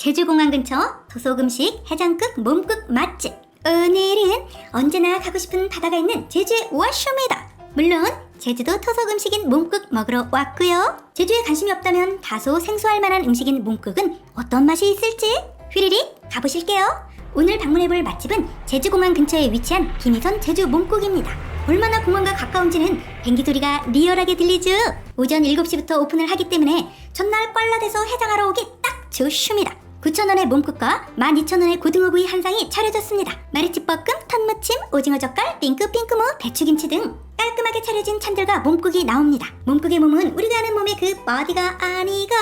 제주공항 근처 토속음식 해장국 몸국 맛집. 오늘은 언제나 가고 싶은 바다가 있는 제주에 왔쇼입니다. 물론 제주도 토속 음식인 몸국 먹으러 왔고요. 제주에 관심이 없다면 다소 생소할 만한 음식인 몸국은 어떤 맛이 있을지 휘리릭 가보실게요. 오늘 방문해볼 맛집은 제주공항 근처에 위치한 김희선 제주 몸국입니다. 얼마나 공항과 가까운지는 비행기 소리가 리얼하게 들리죠. 오전 7시부터 오픈을 하기 때문에 전날 꽐라돼서 해장하러 오기 딱 좋습니다. 9,000원의 몸국과 12,000원의 고등어구이 한 상이 차려졌습니다. 마리치볶음, 턴무침, 오징어 젓갈, 핑크핑크무, 배추김치 등 깔끔하게 차려진 찬들과 몸국이 나옵니다. 몸국의 몸은 우리가 아는 몸의 그 버디가 아니고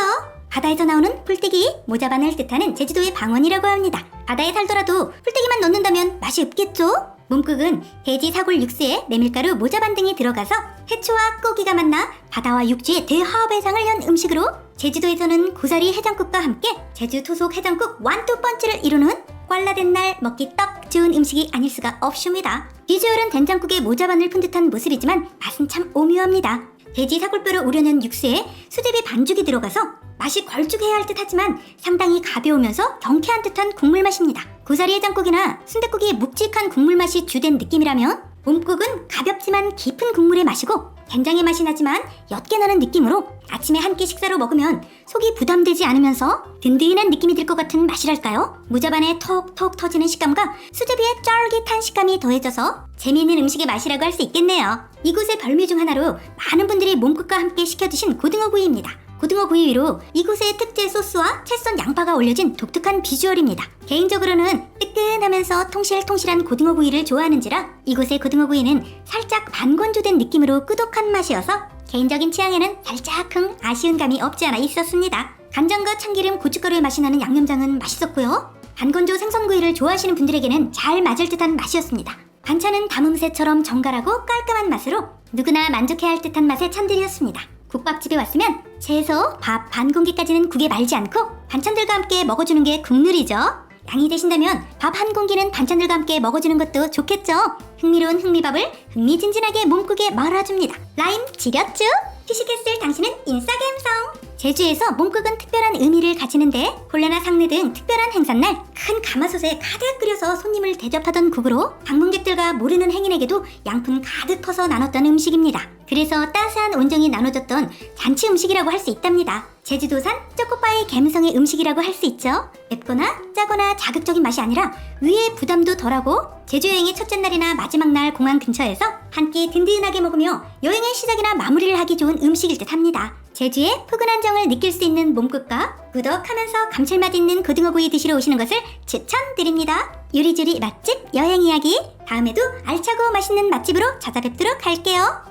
바다에서 나오는 풀떼기, 모자반을 뜻하는 제주도의 방언이라고 합니다. 바다에 살더라도 풀떼기만 넣는다면 맛이 없겠죠? 몸국은 돼지 사골 육수에 메밀가루, 모자반 등이 들어가서 해초와 고기가 만나 바다와 육지의 대화합의 상을 연 음식으로 제주도에서는 고사리 해장국과 함께 제주 토속 해장국 완투 펀치를 이루는 꽐라된 날 먹기 딱 좋은 음식이 아닐 수가 없습니다. 비주얼은 된장국에 모자반을 푼 듯한 모습이지만 맛은 참 오묘합니다. 돼지 사골뼈를 우려낸 육수에 수제비 반죽이 들어가서 맛이 걸쭉해야 할 듯하지만 상당히 가벼우면서 경쾌한 듯한 국물 맛입니다. 고사리 해장국이나 순댓국의 묵직한 국물 맛이 주된 느낌이라면 몸국은 가볍지만 깊은 국물의 맛이고 된장의 맛이 나지만 옅게 나는 느낌으로 아침에 한 끼 식사로 먹으면 속이 부담되지 않으면서 든든한 느낌이 들 것 같은 맛이랄까요? 무자반의 톡톡 터지는 식감과 수제비의 쫄깃한 식감이 더해져서 재미있는 음식의 맛이라고 할 수 있겠네요. 이곳의 별미 중 하나로 많은 분들이 몸국과 함께 시켜 드신 고등어 구이입니다. 고등어 구이 위로 이곳의 특제 소스와 채썬 양파가 올려진 독특한 비주얼입니다. 개인적으로는 뜨끈 하면서 통실통실한 고등어 구이를 좋아하는지라 이곳의 고등어 구이는 살짝 반건조된 느낌으로 끄덕한 맛이어서 개인적인 취향에는 살짝 흥 아쉬운 감이 없지 않아 있었습니다. 간장과 참기름, 고춧가루의 맛이 나는 양념장은 맛있었고요. 반건조 생선구이를 좋아하시는 분들에게는 잘 맞을 듯한 맛이었습니다. 반찬은 담음새처럼 정갈하고 깔끔한 맛으로 누구나 만족해야 할 듯한 맛의 찬들이었습니다. 국밥집에 왔으면 채소, 밥 반 공기까지는 국에 말지 않고 반찬들과 함께 먹어주는 게 국룰이죠. 양이 되신다면 밥 한 공기는 반찬들과 함께 먹어주는 것도 좋겠죠. 흥미로운 흥미밥을 흥미진진하게 몸국에 말아줍니다. 라임 지렸죠? 시식했을 당신은 인싸갬성! 제주에서 몸국은 특별한 의미를 가지는데 콜라나 상례 등 특별한 행사날 큰 가마솥에 가득 끓여서 손님을 대접하던 국으로 방문객들과 모르는 행인에게도 양푼 가득 퍼서 나눴던 음식입니다. 그래서 따스한 온정이 나눠졌던 잔치 음식이라고 할 수 있답니다. 제주도산 초코파이 갬성의 음식이라고 할 수 있죠. 맵거나 짜거나 자극적인 맛이 아니라 위에 부담도 덜하고 제주 여행의 첫째 날이나 마지막 날 공항 근처에서 한 끼 든든하게 먹으며 여행의 시작이나 마무리를 하기 좋은 음식일 듯 합니다. 제주의 푸근한 정을 느낄 수 있는 몸국과 꾸덕하면서 감칠맛 있는 고등어구이 드시러 오시는 것을 추천드립니다. 요리조리 맛집 여행 이야기 다음에도 알차고 맛있는 맛집으로 찾아뵙도록 할게요.